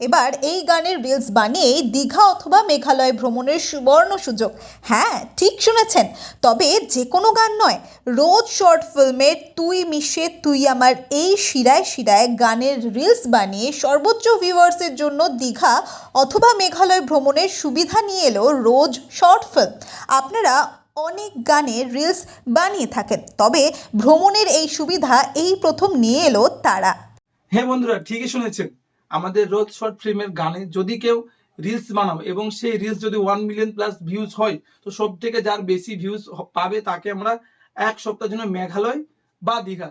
এবার এই গানের রিলস বানিয়ে দীঘা অথবা মেঘালয় ভ্রমণের সুবর্ণ সুযোগ। হ্যাঁ ঠিক শুনেছেন। তবে যে কোনো গান নয়। রোজ শর্ট ফিল্মের তুই মিশে তুই আমার এই শিরায় শিরায় গানের রিলস বানিয়ে সর্বোচ্চ ভিউয়ার্সের জন্য দীঘা অথবা মেঘালয় ভ্রমণের সুবিধা নিয়ে এলো রোজ শর্ট ফিল্ম আপনারা অনেক গানের রিলস বানিয়ে থাকেন। তবে ভ্রমণের এই সুবিধা এই প্রথম নিয়ে এলো তারা। হ্যাঁ বন্ধুরা, ঠিকই শুনেছেন। আমাদের রোজ শর্ট ফিল্মের গানে যদি কেউ রিলস বানাও এবং সেই রিলস যদি ওয়ান মিলিয়ন প্লাস ভিউজ হয়, তো সব থেকে যার বেশি ভিউজ পাবে তাকে আমরা এক সপ্তাহের জন্য মেঘালয় বা দীঘা,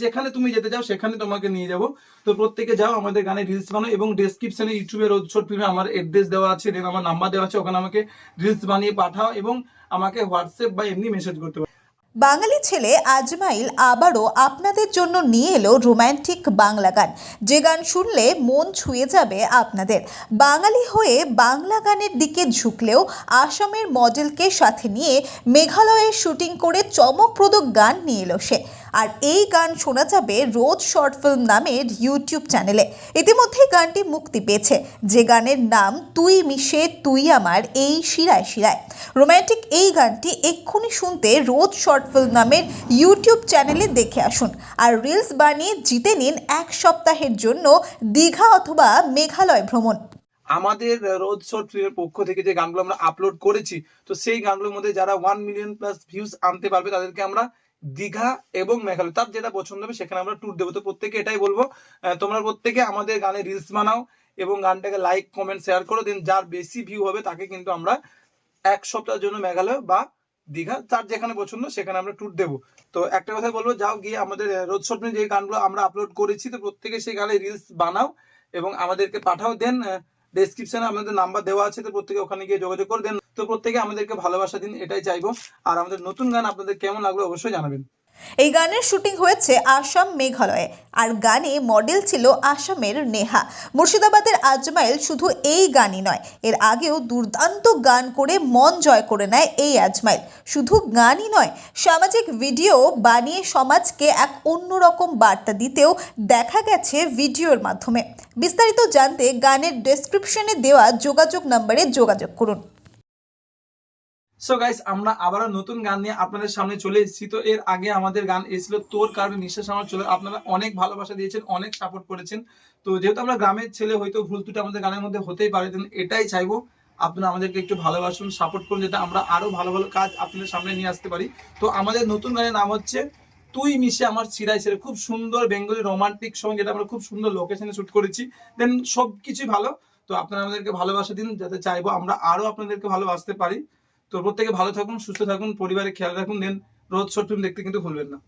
যেখানে তুমি যেতে চাও সেখানে তোমাকে নিয়ে যাব। তো প্রত্যেকে যাও আমাদের গানে রিলস বানাও এবং ডেসক্রিপশনে ইউটিউবে রোজ শর্ট ফিল্মে আমার অ্যাড্রেস দেওয়া আছে দেন আমার নাম্বার দেওয়া আছে, ওখানে আমাকে রিলস বানিয়ে পাঠাও এবং আমাকে হোয়াটসঅ্যাপ বা এমনি মেসেজ করতে পারো। বাঙালি ছেলে আজমাইল আবারও আপনাদের জন্য নিয়ে এলো রোম্যান্টিক বাংলা গান। যে গান শুনলে মন ছুঁয়ে যাবে আপনাদের। বাঙালি হয়ে বাংলা গানের দিকে ঝুঁকলেও আসামের মডেলকে সাথে নিয়ে মেঘালয়ে শুটিং করে চমকপ্রদ গান নিয়ে এলো সে। আর এই গান শোনা যাবে রোজ শর্ট ফিল্ম নামের ইউটিউব চ্যানেলে। ইতিমধ্যেই গানটি মুক্তি পেয়েছে। যে গানের নাম তুই মিশে তুই আমার এই শিরায় শিরায়। রোম্যান্টিক এই গানটি এক্ষুনি শুনতে রোজ শর্ট ফিল্ম নামের ইউটিউব চ্যানেলে দেখে আসুন। আর রিলস বানিয়ে জিতে নিন এক সপ্তাহের জন্য দীঘা অথবা মেঘালয় ভ্রমণ। আমাদের রোজ শর্ট ফিল্মের পক্ষ থেকে যে গানগুলো আমরা আপলোড করেছি, তো সেই গানগুলোর মধ্যে যারা ওয়ান মিলিয়ন প্লাস ভিউজ আনতে পারবে, তাদেরকে আমরা দীঘা এবং মেঘালয়, তার যেটা পছন্দ হবে সেখানে আমরা ট্যুর দেবো। তো প্রত্যেকে এটাই বলব তোমরা প্রত্যেকে আমাদের গানে রিলস বানাও এবং গানটাকে লাইক কমেন্ট শেয়ার করো দেন। যার বেশি ভিউ হবে তাকে কিন্তু আমরা এক সপ্তাহের জন্য মেঘালয় বা দীঘা, তার যেখানে পছন্দ সেখানে আমরা ট্যুর দেবো। তো একটা কথা বলব, যাও গিয়ে আমাদের রোজ শর্ট যে গানগুলো আমরা আপলোড করেছি, তো প্রত্যেকে সেই গানে রিলস বানাও এবং আমাদেরকে পাঠাও। দেন ডেসক্রিপশনে আমাদের নাম্বার দেওয়া আছে, তো প্রত্যেকে ওখানে গিয়ে যোগাযোগ করে। দেন তো প্রত্যেকে আমাদেরকে ভালোবাসা দিন, এটাই চাইব। আর আমাদের নতুন গান আপনাদের কেমন লাগল অবশ্যই জানাবেন। এই গানের শুটিং হয়েছে আসাম মেঘালয়ে। আর গানে মডেল ছিল আসামের নেহা। মুর্শিদাবাদের আজমাইল শুধু এই গানই নয়, এর আগেও দুর্দান্ত গান করে মন জয় করে নেয় এই আজমাইল। শুধু গানই নয়, সামাজিক ভিডিও বানিয়ে সমাজকে এক অন্যরকম বার্তা দিতেও দেখা গেছে ভিডিওর মাধ্যমে। বিস্তারিত জানতে গানের ডেসক্রিপশনে দেওয়া যোগাযোগ নম্বরে যোগাযোগ করুন। সো গাইস আমরা আবারও নতুন গান নিয়ে আপনাদের সামনে চলে এসেছি। তো এর আগে আমাদের গান এসেছিল, তোর কারণে নিঃশ্বাস আমার চলে। আপনারা অনেক ভালোবাসা দিয়েছেন, অনেক সাপোর্ট করেছেন। তো যেহেতু আমরা গ্রামের ছেলে, হয়তো ভুল ত্রুটি আমাদের গানের মধ্যে হতেই পারে এটাই চাইব। আপনারা আমাদেরকে একটু ভালোবাসুন সাপোর্ট করুন, যাতে আমরা আরও ভালো ভালো কাজ আপনাদের সামনে নিয়ে আসতে পারি। তো আমাদের নতুন গানের নাম হচ্ছে, তুই মিশে আমার চিরাই ছেড়ে। খুব সুন্দর বেঙ্গলি রোমান্টিক সং যেটা আমরা খুব সুন্দর লোকেশনে শুট করেছি। দেন সব কিছুই ভালো। তো আপনারা আমাদেরকে ভালোবাসা দিন, যাতে চাইব আমরা আরও আপনাদেরকে ভালোবাসতে পারি। তো প্রত্যেকে ভালো থাকুন, সুস্থ থাকুন, পরিবারের খেয়াল রাখুন দেন রোজ শর্ট ফিল্ম দেখতে কিন্তু ভুলবেন না।